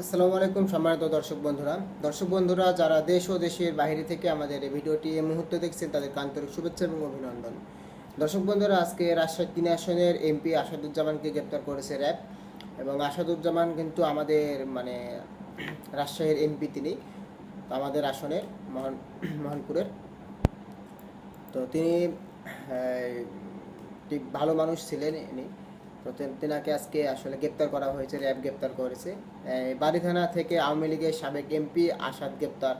আসসালামু আলাইকুম সম্মানিত দর্শক বন্ধুরা। দর্শক বন্ধুরা, যারা দেশ ও দেশের বাইরে থেকে আমাদের এই ভিডিওটি এই মুহূর্তে দেখছেন তাদের আন্তরিক শুভেচ্ছা এবং অভিনন্দন। দর্শক বন্ধুরা, আজকে রাজশাহী তিন আসনের এমপি আসাদুজ্জামানকে গ্রেপ্তার করেছে র্যাব এবং আসাদুজ্জামান কিন্তু আমাদের মানে রাজশাহীর এমপি তিনি আমাদের আসনের মহান, মোহনপুরের। তো তিনি ভালো মানুষ ছিলেন ইনি। তো তেনাকে আজকে আসলে গ্রেপ্তার করা হয়েছে, র্যাব গ্রেপ্তার করেছে। বাড়ি থানা থেকে আওয়ামী লীগের সাবেক এমপি আসাদ গ্রেপ্তার।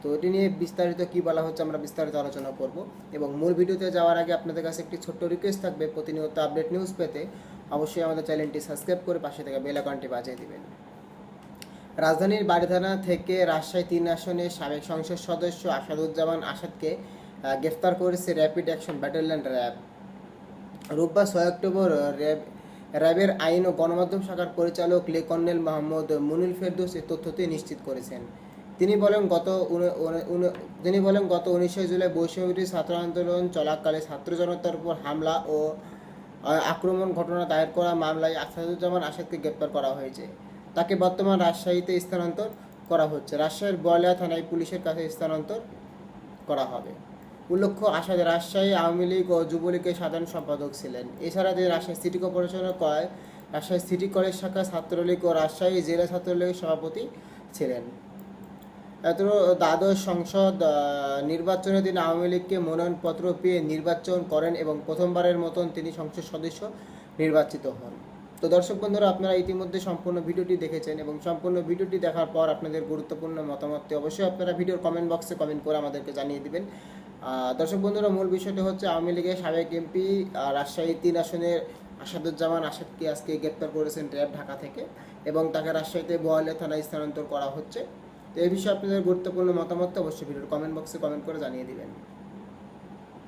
তো এটি নিয়ে বিস্তারিত কি বলা হচ্ছে আমরা বিস্তারিত আলোচনা করব। এবং মূল ভিডিওতে যাওয়ার আগে আপনাদের কাছে একটি ছোট্ট রিকোয়েস্ট থাকবে প্রতিনিয়ত আপডেট নিউজ পেতে। অবশ্যই আমাদের চ্যানেলটি সাবস্ক্রাইব করে পাশে থেকে বেল আইকনটি বাজিয়ে দিবেন। রাজধানীর বাড়িধানা থেকে রাজশাহী তিন আসনের সাবেক সংসদ সদস্য আসাদুজ্জামান আসাদকে গ্রেফতার করেছে র্যাপিড অ্যাকশন ব্যাটালিয়ন র্যাব রোববার ছয় অক্টোবর র্যাব র্যাবের আইন ও গণমাধ্যম শাখার পরিচালক লে কর্নেল মোহাম্মদ মুনুল ফেরদৌস এই তথ্যটি নিশ্চিত করেছেন। তিনি বলেন, গত তিনি বলেন, গত উনিশে জুলাই বৈষম্যবিরোধী ছাত্র আন্দোলন চলাকালে ছাত্র জনতার উপর হামলা ও আক্রমণ ঘটনা দায়ের করা মামলায় আসাদুজ্জামান আসাদকে গ্রেপ্তার করা হয়েছে। তাকে বর্তমান রাজশাহীতে স্থানান্তর করা হচ্ছে। রাজশাহীর বয়লা থানায় পুলিশের কাছে স্থানান্তর করা হবে। উল্লেখ্য, আসাদ রাজশাহী আওয়ামী লীগ ও যুবলীগের সাধারণ সম্পাদক ছিলেন। এছাড়া তিনি রাজশাহী সিটি কর্পোরেশনের কয়, রাজশাহী সিটি কলেজ শাখা ছাত্রলীগ ও রাজশাহী জেলা ছাত্রলীগের সভাপতি ছিলেন। এত দ্বাদশ সংসদ নির্বাচনে তিনি আওয়ামী লীগকে মনোনয়নপত্র পেয়ে নির্বাচন করেন এবং প্রথমবারের মতন তিনি সংসদ সদস্য নির্বাচিত হন। তো দর্শক বন্ধুরা, আপনারা ইতিমধ্যে সম্পূর্ণ ভিডিওটি দেখেছেন এবং সম্পূর্ণ ভিডিওটি দেখার পর আপনাদের গুরুত্বপূর্ণ মতামতটি অবশ্যই আপনারা ভিডিওর কমেন্ট বক্সে কমেন্ট করে আমাদেরকে জানিয়ে দিবেন। দর্শক বন্ধুরা, মূল বিষয়টি হচ্ছে আওয়ামী লীগের সাবেক এমপি রাজশাহী তিন আসনের আসাদুজ্জামান আসাদকে আজকে গ্রেপ্তার করেছেন র্যাব ঢাকা থেকে এবং তাকে রাজশাহীতে বোয়ালিয়া থানায় স্থানান্তর করা হচ্ছে। তো এই বিষয়ে আপনাদের গুরুত্বপূর্ণ মতামত অবশ্যই ভিডিওর কমেন্ট বক্সে কমেন্ট করে জানিয়ে দিবেন।